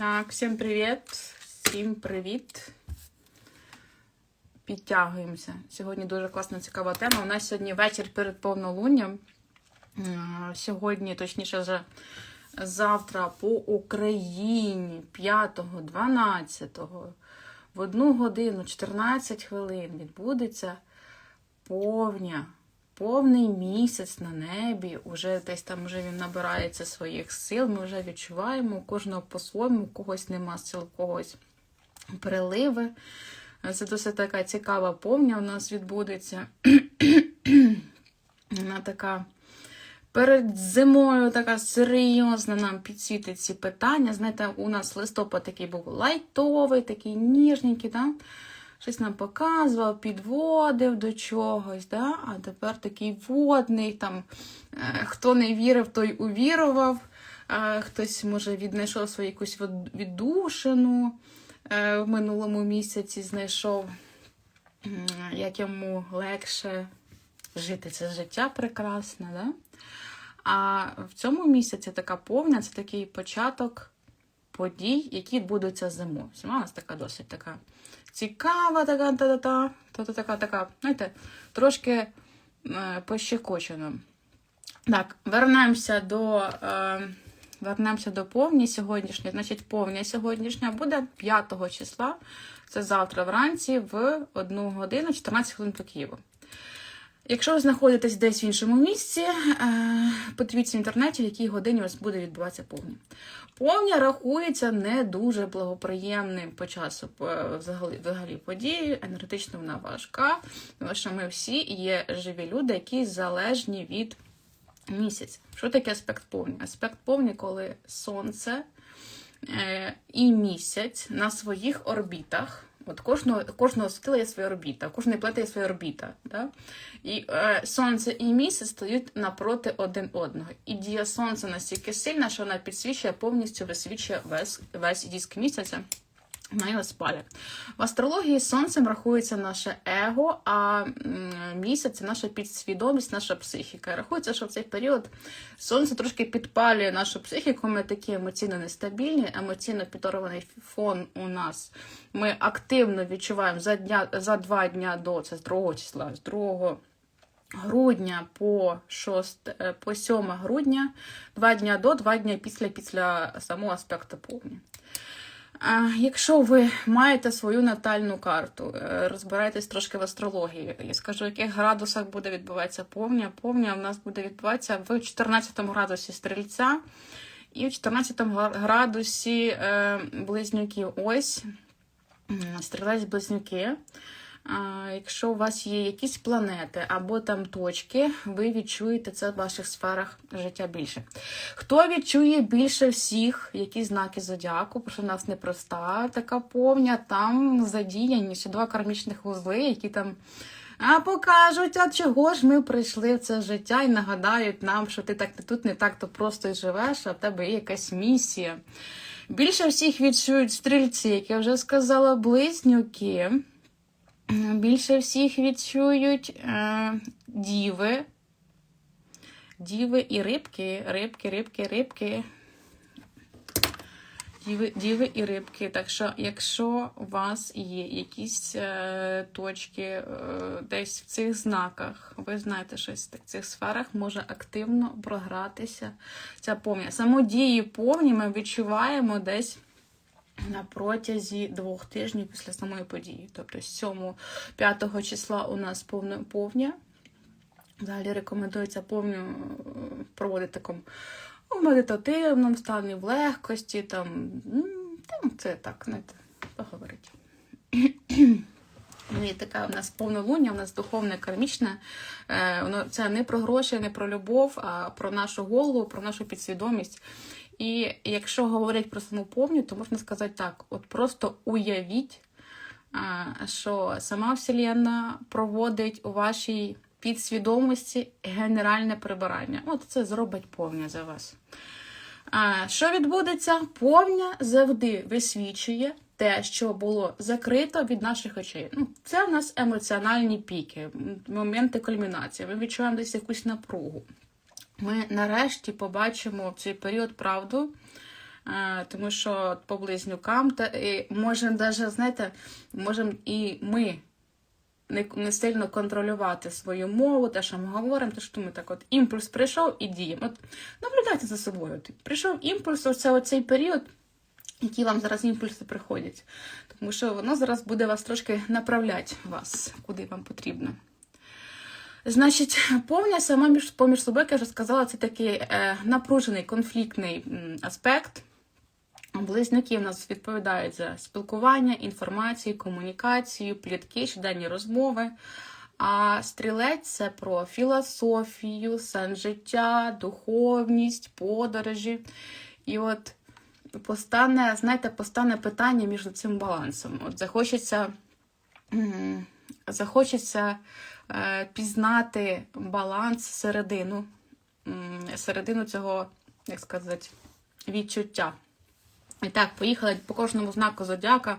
Так, всім привіт. Всім привіт. Підтягуємося. Сьогодні дуже класна цікава тема. У нас сьогодні вечір перед повнолунням. Сьогодні, точніше, вже завтра по Україні 5, 12, в 1 годину 14 хвилин відбудеться повня. Повний місяць на небі, уже десь там вже він набирається своїх сил. Ми вже відчуваємо кожного по-своєму, когось нема сил, когось приливи. Це досить така цікава повня у нас відбудеться. Вона така перед зимою така серйозна нам підсвітить ці питання. Знаєте, у нас листопад такий був лайтовий, такий ніжненький, да? Щось нам показував, підводив до чогось, да? а тепер такий водний, там, е, хто не вірив, той увірував, хтось, може, віднайшов свою якусь віддушину е, в минулому місяці, знайшов, як йому легше жити це життя прекрасне. Да? А в цьому місяці така повня це такий початок подій, які відбудуться зимою. Зима у нас така досить така цікава, така та-та-та, та-та така, така, знаєте, трошки е, пощекочена. Так, вернемося до, е, вернемося до повні сьогоднішньої. Значить, повня сьогоднішня буде 5 числа. Це завтра вранці в 1 годину 14 хвилин по Києву. Якщо ви знаходитесь десь в іншому місці, е, подивіться в інтернеті, в якій годині у вас буде відбуватися повня. Повня рахується не дуже благоприємним по часу е, взагалі, взагалі подією, енергетично вона важка, тому що ми всі є живі люди, які залежні від місяця. Що таке аспект повні? Аспект повні, коли сонце е, і місяць на своїх орбітах. От кожного, кожного світила є своя орбіта, кожної планети є своя орбіта. Да? І е, сонце і місяць стають напроти один одного. І дія сонця настільки сильна, що вона підсвічує повністю висвічує весь, весь диск місяця. На його. В астрології сонцем рахується наше его, а місяць це наша підсвідомість, наша психіка. Рахується, що в цей період сонце трошки підпалює нашу психіку. Ми такі емоційно нестабільні, емоційно підорваний фон у нас. Ми активно відчуваємо за дня за два дня до це з 2 числа, з 2 грудня по 6, е, по 7 грудня, два дня до, два дня після після самого аспекту повні. Якщо ви маєте свою натальну карту, розбирайтесь розбираєтесь трошки в астрології, я скажу, в яких градусах буде відбуватися повня. Повня в нас буде відбуватися в 14 градусі стрільця і в 14 градусі е, близнюків. Ось стрілець близнюки. Якщо у вас є якісь планети або там точки, ви відчуєте це в ваших сферах життя більше. Хто відчує більше всіх, які знаки зодіаку, тому що в нас непроста така повня, там задіяні ще два кармічних вузли, які там а покажуть, а чого ж ми прийшли в це життя і нагадають нам, що ти так тут не так то просто і живеш, а в тебе є якась місія. Більше всіх відчують стрільці, як я вже сказала, близнюки. Більше всіх відчують е, діви. Діви і рибки, рибки, рибки, рибки. Діви, діви і рибки. Так що, якщо у вас є якісь е, точки е, десь в цих знаках, ви знаєте, щось в цих сферах може активно програтися ця повня. Саму дії повні ми відчуваємо десь на протязі двох тижнів після самої події. Тобто 7-5 числа у нас повна повня. Взагалі рекомендується повню е, проводити такому у медитативному стані, в легкості, там, там це так, знаєте, поговорить. Ну, і така у нас повнолуння, у нас духовне, кармічне. Е, це не про гроші, не про любов, а про нашу голову, про нашу підсвідомість. І якщо говорять про саму повню, то можна сказати так: от просто уявіть, що сама Вселенна проводить у вашій підсвідомості генеральне прибирання. От це зробить повня за вас. Що відбудеться? Повня завжди висвічує те, що було закрито від наших очей. Ну, Це у нас емоціональні піки, моменти кульмінації. Ми відчуваємо десь якусь напругу. Ми нарешті побачимо в цей період правду Е, Тому що по близнюкам та і можемо навіть, знаєте, можемо і ми не, не сильно контролювати свою мову, те, що ми говоримо, те, що ми так от імпульс прийшов і діємо. От наблюдайте за собою. От, прийшов імпульс, оце оцей період, які вам зараз імпульси приходять. Тому що воно зараз буде вас трошки направляти вас, куди вам потрібно. Значить, повня сама між поміж собою, як я вже сказала, це такий е, напружений конфліктний аспект. Близнюки в нас відповідають за спілкування, інформацію, комунікацію, плітки, щоденні розмови. А стрілець це про філософію, сенс життя, духовність, подорожі. І от постане, знаєте, постане питання між цим балансом. От захочеться, захочеться пізнати баланс середину, середину цього, як сказати, відчуття. І так, поїхали по кожному знаку зодіака.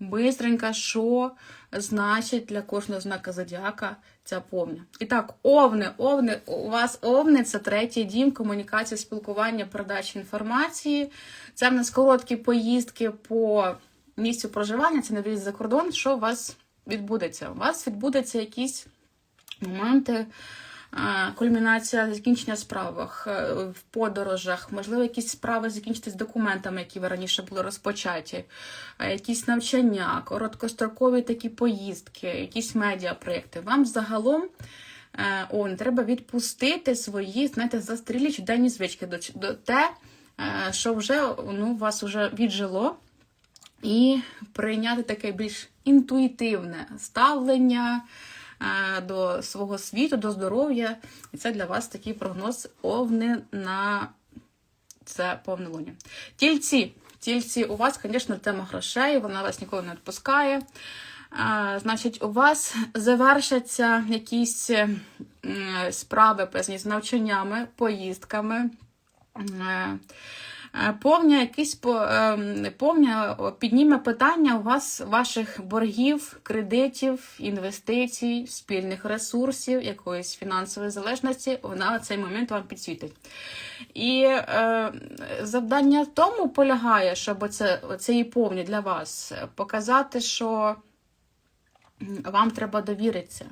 Бистренько, що значить для кожного знака зодіака ця повня. І так, овни, овни, у вас овни це третій дім, комунікація, спілкування, передача інформації. Це в нас короткі поїздки по місцю проживання, це не за кордон. Що у вас відбудеться? У вас відбудеться якісь моменти. е, Кульмінація закінчення справах е, в подорожах, можливо, якісь справи закінчитись документами, які ви раніше були розпочаті, е, якісь навчання, короткострокові такі поїздки, якісь медіапроєкти. Вам загалом о, не треба відпустити свої, знаєте, застрілі денні звички до, до те, що вже ну, вас вже віджило і прийняти таке більш інтуїтивне ставлення до свого світу, до здоров'я. І це для вас такий прогноз овни на це повнолуння. Тільці. Тільці, у вас, звісно, тема грошей, вона вас ніколи не відпускає. А, значить, у вас завершаться якісь м, справи пов'язані з навчаннями, поїздками. Е, е, Повня якісь ем, повня підніме питання у вас ваших боргів, кредитів, інвестицій, спільних ресурсів, якоїсь фінансової залежності. Вона в цей момент вам підсвітить. І е, завдання в тому полягає, щоб оце, оцеї повні для вас показати, що вам треба довіритися.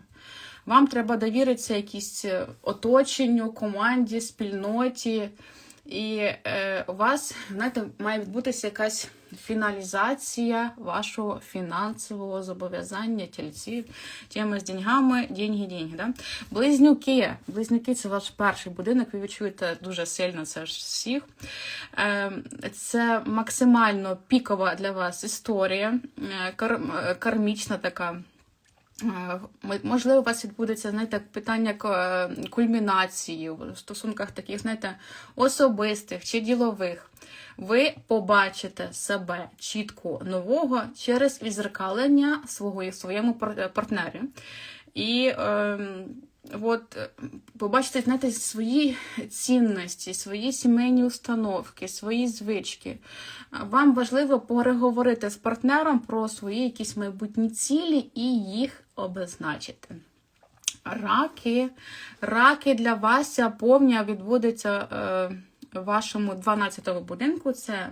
Вам треба довіритися якійсь е, оточенню, команді, спільноті. І е, у вас, знаєте, має відбутися якась фіналізація вашого фінансового зобов'язання тільців, теми з деньгами, деньги, деньги. Да? Близнюки. Близнюки це ваш перший будинок, ви відчуєте дуже сильно це ж всіх. Е, це максимально пікова для вас історія, е, кар, е, кармічна така. Е, Можливо, у вас відбудеться знаєте, питання кульмінації в стосунках таких, знаєте, особистих чи ділових. Ви побачите себе чітко нового через відзеркалення свого і своєму партнері. І ем, от, е, побачите, знаєте, свої цінності, свої сімейні установки, свої звички. Вам важливо переговорити з партнером про свої якісь майбутні цілі і їх обозначити. Раки. Раки для вас ця повня відбудеться е, в вашому 12-му будинку. Це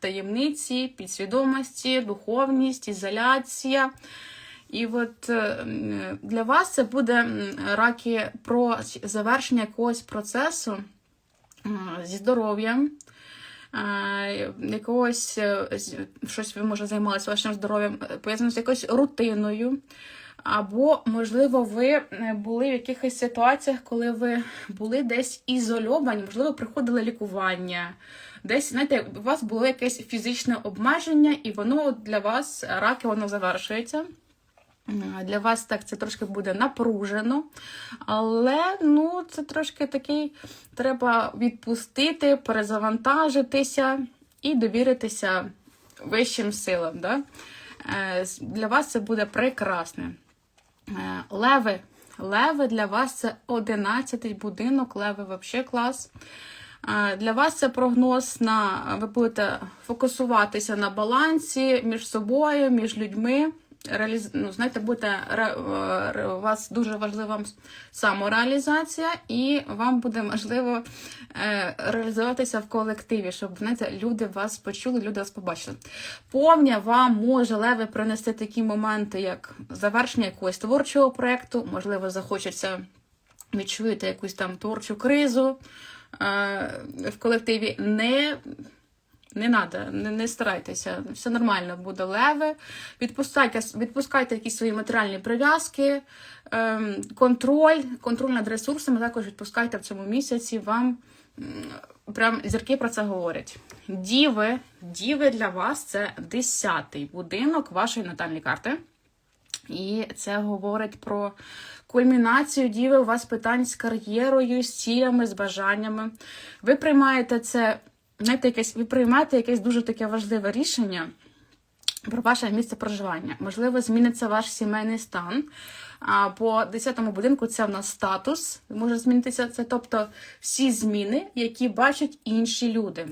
таємниці, підсвідомості, духовність, ізоляція. І от е, для вас це буде раки про завершення якогось процесу е, зі здоров'ям. Якогось е, щось ви може займалися вашим здоров'ям, е, пов'язано з якоюсь рутиною. Або, можливо, ви е, були в якихось ситуаціях, коли ви були десь ізольовані, можливо, приходили лікування. Десь, знаєте, у вас було якесь фізичне обмеження, і воно для вас, раки, воно завершується. Для вас так це трошки буде напружено, але ну, це трошки такий, треба відпустити, перезавантажитися і довіритися вищим силам. Да? Е, Для вас це буде прекрасне. Е, Леви. Леви для вас це 11 будинок, леви взагалі клас. Е, Для вас це прогноз на ви будете фокусуватися на балансі між собою, між людьми. Реаліз... ну, знаєте, буде е, у вас дуже важлива самореалізація, і вам буде можливо е, реалізуватися в колективі, щоб знаєте, люди вас почули, люди вас побачили. Повня вам може леви принести такі моменти, як завершення якогось творчого проєкту, можливо, захочеться відчуєте якусь там творчу кризу е, в колективі. Не не треба, не, не старайтеся, все нормально буде леви. Відпускайте, відпускайте якісь свої матеріальні прив'язки, ем, контроль, контроль над ресурсами також відпускайте в цьому місяці. Вам прям зірки про це говорять. Діви, діви для вас це 10-й будинок вашої натальної карти. І це говорить про кульмінацію діви у вас питань з кар'єрою, з цілями, з бажаннями. Ви приймаєте це, знаєте, якесь, ви приймаєте якесь дуже таке важливе рішення про ваше місце проживання. Можливо, зміниться ваш сімейний стан. А по 10-му будинку це в нас статус, може змінитися це, тобто всі зміни, які бачать інші люди.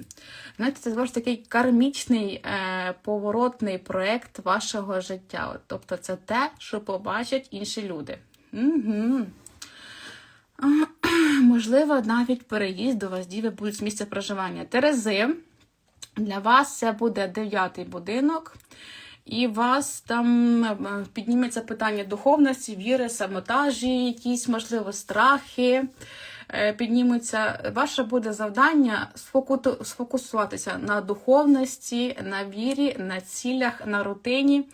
Знаєте, це ваш такий кармічний е, поворотний проєкт вашого життя. От, Тобто це те, що побачать інші люди. Угу. Можливо, навіть переїзд до вас діви будуть з місця проживання. Терези. Для вас це буде дев'ятий будинок. І вас там е, підніметься питання духовності, віри, саботажі, якісь, можливо, страхи. Е, піднімуться. Ваше буде завдання сфокусуватися на духовності, на вірі, на цілях, на рутині.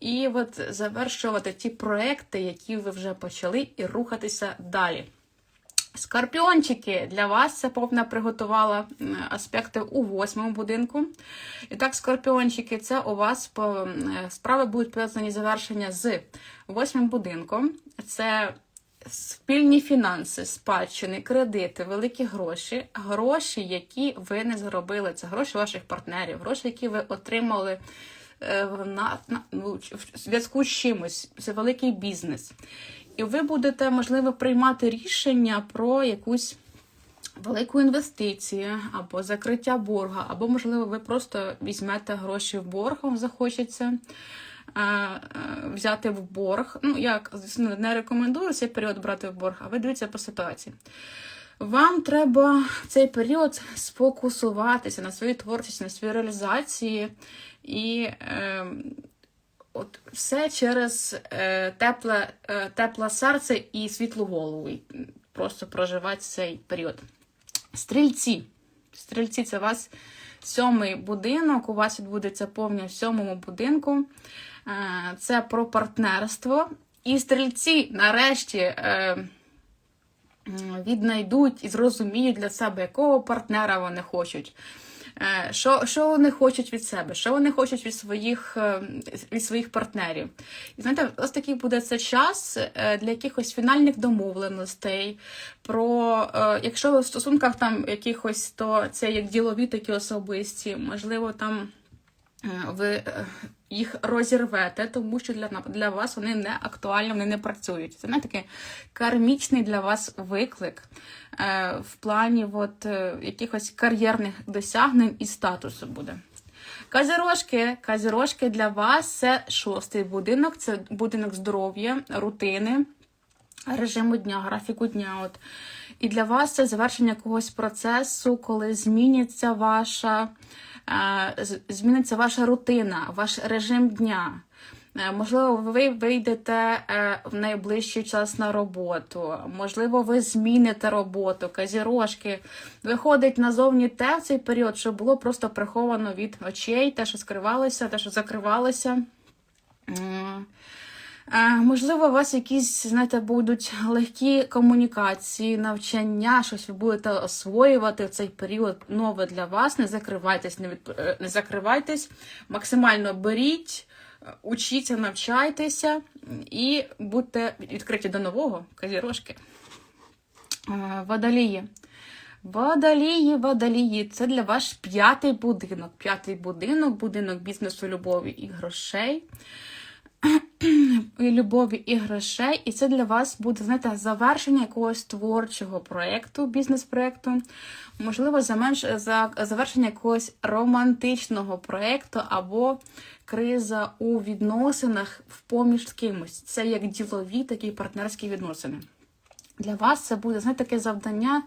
І от завершувати ті проекти, які ви вже почали, і рухатися далі. Скорпіончики для вас це повна приготувала аспекти у восьмому будинку. І так, скорпіончики, це у вас справи будуть пов'язані завершення з восьмим будинком. Це спільні фінанси, спадщини, кредити, великі гроші, гроші, які ви не заробили. Це гроші ваших партнерів, гроші, які ви отримали е, на, на ну, в зв'язку з чимось. Це великий бізнес. І ви будете, можливо, приймати рішення про якусь велику інвестицію, або закриття борга, або, можливо, ви просто візьмете гроші в борг, вам захочеться е, е, взяти в борг. Ну, звісно, не рекомендую цей період брати в борг, а ви дивіться по ситуації. Вам треба в цей період сфокусуватися на своїй творчості, на своїй реалізації і. Е, От все через е, тепле е, тепле серце і світлу голову. І просто проживати цей період. Стрільці. Стрільці це у вас сьомий будинок. У вас відбудеться повня в сьомому будинку. Е, це про партнерство. І стрільці нарешті е, віднайдуть і зрозуміють для себе, якого партнера вони хочуть. Е, що що вони хочуть від себе, що вони хочуть від своїх е, від своїх партнерів. І знаєте, ось такий буде це час е, для якихось фінальних домовленостей. Про якщо в стосунках там якихось, то це як ділові такі особисті, можливо, там. Ви їх розірвете, тому що для для вас вони не актуальні, вони не працюють. Це не такий кармічний для вас виклик е, в плані от, е, якихось кар'єрних досягнень і статусу буде. Казірожки, казірожки для вас це шостий будинок, це будинок здоров'я, рутини, режиму дня, графіку дня. От. І для вас це завершення якогось процесу, коли зміниться ваша. Зміниться ваша рутина, ваш режим дня. Е, можливо, ви вийдете е, в найближчий час на роботу, можливо, ви зміните роботу, казірожки. Виходить назовні те в цей період, що було просто приховано від очей, те, що скривалося, те, що закривалося. Можливо, у вас якісь, знаєте, будуть легкі комунікації, навчання, щось ви будете освоювати в цей період нове для вас. Не закривайтесь, не, від... Е, не закривайтесь, максимально беріть, учіться, навчайтеся і будьте відкриті до нового казірошки. Водолії. Водолії, водолії, це для вас п'ятий будинок. П'ятий будинок, будинок бізнесу, любові і грошей. Любові і грошей, і це для вас буде, знаєте, завершення якогось творчого проєкту, бізнес-проєкту, можливо, заменш- за завершення якогось романтичного проєкту або криза у відносинах в поміж з кимось. Це як ділові, так і партнерські відносини. Для вас це буде знаєте, таке завдання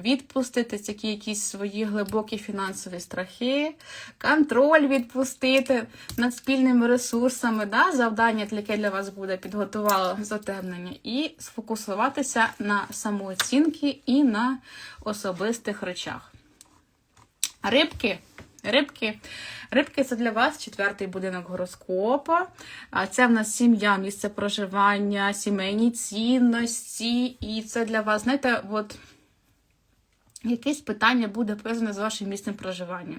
відпустити такі якісь свої глибокі фінансові страхи, контроль відпустити над спільними ресурсами. Да? Завдання, яке для вас буде підготувало затемнення, і сфокусуватися на самооцінки і на особистих речах. Рибки. Рибки. Рибки це для вас четвертий будинок гороскопа. Це в нас сім'я, місце проживання, сімейні цінності. І це для вас, знаєте, от якесь питання буде пов'язане з вашим місцем проживання.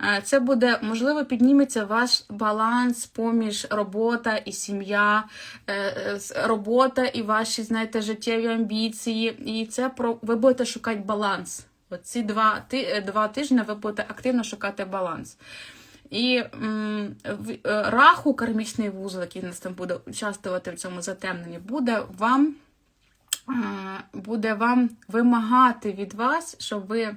Е, Це буде, можливо, підніметься ваш баланс поміж робота і сім'я, е, е, робота і ваші, знаєте, життєві амбіції. І це про ви будете шукати баланс. Оці два, два тижні ви будете активно шукати баланс. І м, раху, кармічний вузол, який нас там буде участвувати в цьому затемненні, буде вам буде вам вимагати від вас, щоб ви,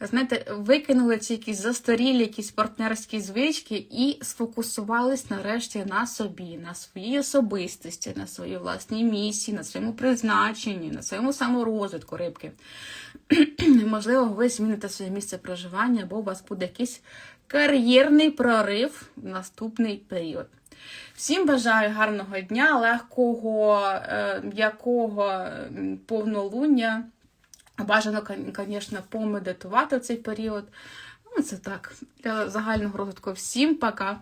знаєте, викинули ці якісь застарілі, якісь партнерські звички і сфокусувались нарешті на собі, на своїй особистості, на своїй власній місії, на своєму призначенні, на своєму саморозвитку рибки. Можливо, ви зміните своє місце проживання, або у вас буде якийсь кар'єрний прорив в наступний період. Всім бажаю гарного дня, легкого, е, м'якого повнолуння. Бажано, звісно, помедитувати в цей період. Ну, це так, для загального розвитку. Всім пока!